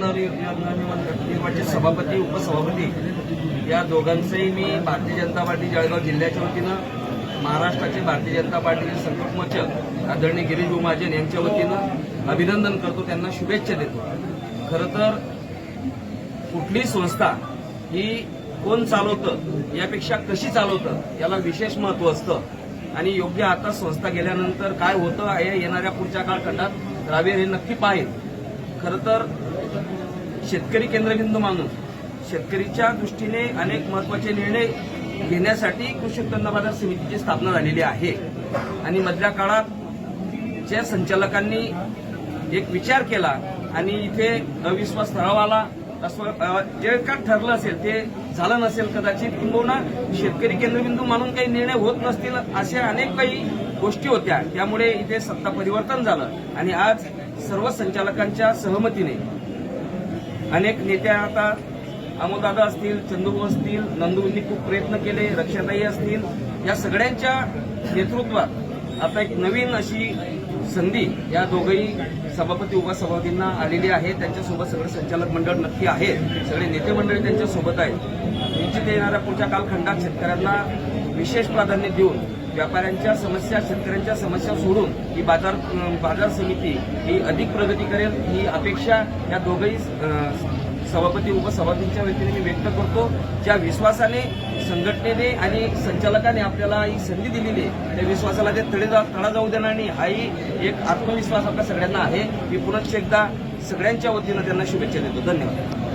नवनिर्वाचित सभापती उपसभापती या दोघांचंही मी भारतीय जनता पार्टी जळगाव जिल्ह्याच्या वतीनं महाराष्ट्राचे भारतीय जनता पार्टीचे संकट मोचक आदरणीय गिरीश महाजन यांच्या वतीनं अभिनंदन करतो. त्यांना शुभेच्छा देतो. खरं तर कुठली संस्था ही कोण चालवतं यापेक्षा कशी चालवतं याला विशेष महत्त्व असतं. आणि योग्य आता संस्था गेल्यानंतर काय होतं हे येणाऱ्या पुढच्या काळखंडात रावेर हे नक्की पाहिजे खरं तर शेतकरी केंद्रबिंदू मानून शेतकरीच्या दृष्टीने अनेक महत्त्वाचे निर्णय घेण्यासाठी कृषी उत्पन्न बाजार समितीची स्थापना झालेली आहे. आणि मधल्या काळात ज्या संचालकांनी एक विचार केला आणि इथे अविश्वास ठराव आला असं जे का ठरलं असेल ते झालं नसेल कदाचित किंबहुना शेतकरी केंद्रबिंदू मानून काही निर्णय होत नसतील अशा अनेक काही गोष्टी होत्या. त्यामुळे इथे सत्ता परिवर्तन झालं. आणि आज सर्व संचालकांच्या सहमतीने अनेक नेत्या आता अमोदादा असतील चंदू असतील नंदूंनी खूप प्रयत्न केले रक्षाताई असतील. या सगळ्यांच्या नेतृत्वात आता एक नवीन अशी संधी या दोघही सभापती उपसभापतींना आलेली आहे. त्यांच्यासोबत सगळे संचालक मंडळ नक्की आहे. सगळे नेते मंडळी त्यांच्यासोबत आहेत. निश्चित येणाऱ्या पुढच्या कालखंडात शेतकऱ्यांना विशेष प्राधान्य देऊन व्यापाऱ्यांच्या समस्या शेतकऱ्यांच्या समस्या सोडून ही बाजार बाजार समिती ही अधिक प्रगती करेल ही अपेक्षा या दोघही सभापती उपसभापतींच्या वतीने मी व्यक्त करतो. ज्या विश्वासाने संघटनेने आणि संचालकाने आपल्याला ही संधी दिलेली आहे त्या विश्वासाला ते तडे तडा जाऊ देणार नाही. हाही एक आत्मविश्वास आपल्या सगळ्यांना आहे. मी पुन्हा एकदा सगळ्यांच्या वतीनं त्यांना शुभेच्छा देतो. धन्यवाद.